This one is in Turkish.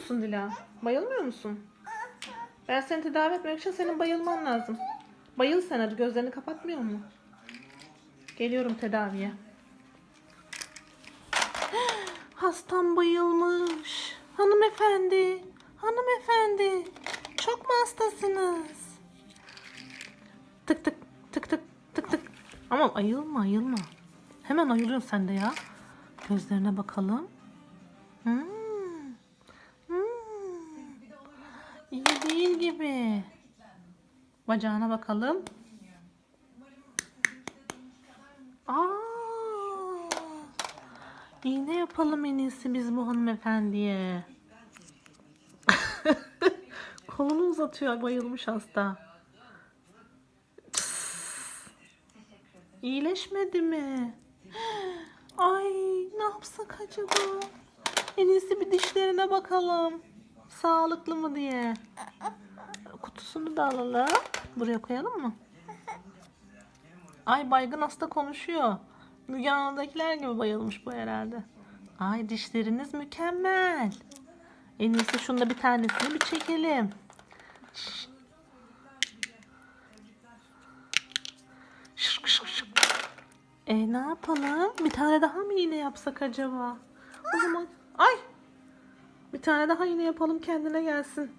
musun Dila? Bayılmıyor musun? Ben seni tedavi etmek için senin bayılman lazım. Bayıl sen hadi gözlerini kapatmıyor mu? Geliyorum tedaviye. Hastam bayılmış. Hanımefendi. Hanımefendi. Çok mu hastasınız? Tık tık tık tık tık tık. Ama ayılma ayılma. Hemen ayılıyorsun sen de ya. Gözlerine bakalım. Hmm. Hmm. İyi değil gibi. Bacağına bakalım. Aa. İğne yapalım en iyisi biz bu hanımefendiye. Kolunu uzatıyor bayılmış hasta. İyileşmedi mi? Ay ne yapsak acaba? En iyisi bir dişlerine bakalım. Sağlıklı mı diye. Kutusunu da alalım. Buraya koyalım mı? Ay baygın hasta konuşuyor. Müge Anlı'dakiler gibi bayılmış bu herhalde. Ay dişleriniz mükemmel. En iyisi şunda bir tanesini bir çekelim. Şık şık şık. E ne yapalım? Bir tane daha mı iğne yapsak acaba? O zaman ay bir tane daha iğne yapalım kendine gelsin.